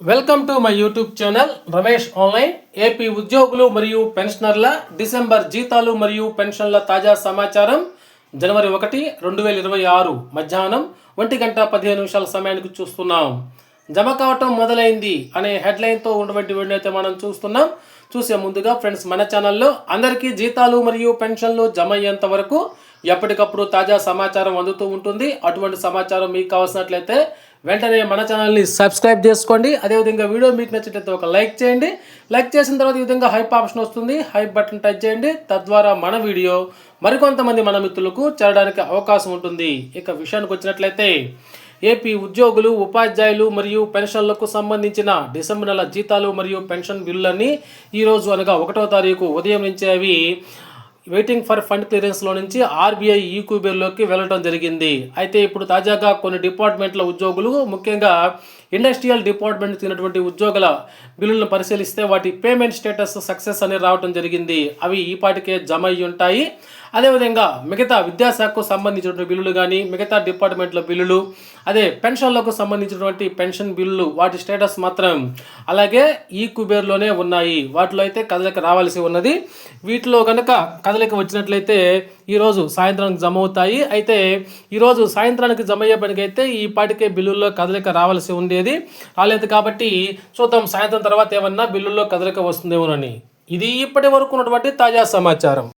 Welcome to my YouTube channel Ramesh online AP ఉద్యోగులు మరియు పెన్షనర్ల December జీతాలు మరియు పెన్షన్ల తాజా సమాచారం జనవరి ఒకటి రెండు వేల ఇరవై ఆరు మధ్యాహ్నం ఒంటి గంట పదిహేను నిమిషాల సమయానికి చూస్తున్నాం. జమ కావటం మొదలైంది అనే హెడ్లైన్తో ఉన్నటువంటి వీడియో అయితే మనం చూస్తున్నాం. చూసే ముందుగా ఫ్రెండ్స్ మన ఛానల్లో అందరికీ జీతాలు మరియు పెన్షన్లు జమ అయ్యేంత వరకు ఎప్పటికప్పుడు తాజా సమాచారం అందుతూ ఉంటుంది. అటువంటి సమాచారం మీకు కావాల్సినట్లయితే వెంటనే మన ఛానల్ని సబ్స్క్రైబ్ చేసుకోండి. అదేవిధంగా వీడియో మీకు నచ్చినట్లయితే ఒక లైక్ చేయండి. లైక్ చేసిన తర్వాత ఈ విధంగా హైప్ ఆప్షన్ వస్తుంది. హైప్ బటన్ టచ్ చేయండి. తద్వారా మన వీడియో మరికొంతమంది మన మిత్రులకు చేరడానికి అవకాశం ఉంటుంది. ఇక విషయానికి వచ్చినట్లయితే ఏపీ ఉద్యోగులు ఉపాధ్యాయులు మరియు పెన్షన్లకు సంబంధించిన డిసెంబర్ నెల జీతాలు మరియు పెన్షన్ బిల్లులన్నీ ఈరోజు అనగా ఒకటో తారీఖు ఉదయం నుంచి అవి వెయిటింగ్ ఫర్ ఫండ్ క్లియరెన్స్లో నుంచి ఆర్బీఐ ఈక్యూబేర్లోకి వెళ్ళడం జరిగింది. అయితే ఇప్పుడు తాజాగా కొన్ని డిపార్ట్మెంట్ల ఉద్యోగులు ముఖ్యంగా ఇండస్ట్రియల్ డిపార్ట్మెంట్ తినటువంటి ఉద్యోగుల బిల్లులను పరిశీలిస్తే వాటి పేమెంట్ స్టేటస్ సక్సెస్ అని రావడం జరిగింది. అవి ఈపాటికే జమ అయి ఉంటాయి అదేవిధంగా మిగతా విద్యాశాఖకు సంబంధించినటువంటి బిల్లులు కానీ మిగతా డిపార్ట్మెంట్ల బిల్లులు అదే పెన్షన్లకు సంబంధించినటువంటి పెన్షన్ బిల్లులు వాటి స్టేటస్ మాత్రం అలాగే ఈ కుబేర్లోనే ఉన్నాయి. వాటిలో అయితే కదలిక రావాల్సి ఉన్నది. వీటిలో కనుక కదలిక వచ్చినట్లయితే ఈరోజు సాయంత్రానికి జమ అవుతాయి. అయితే ఈరోజు సాయంత్రానికి జమ అయ్యే పనికైతే ఈ పాటికే బిల్లుల్లో కదలిక రావాల్సి ఉండేది. రాలేదు కాబట్టి చూద్దాం సాయంత్రం తర్వాత ఏమన్నా బిల్లుల్లో కదలిక వస్తుందేమోనని. ఇది ఇప్పటి వరకు ఉన్నటువంటి తాజా సమాచారం.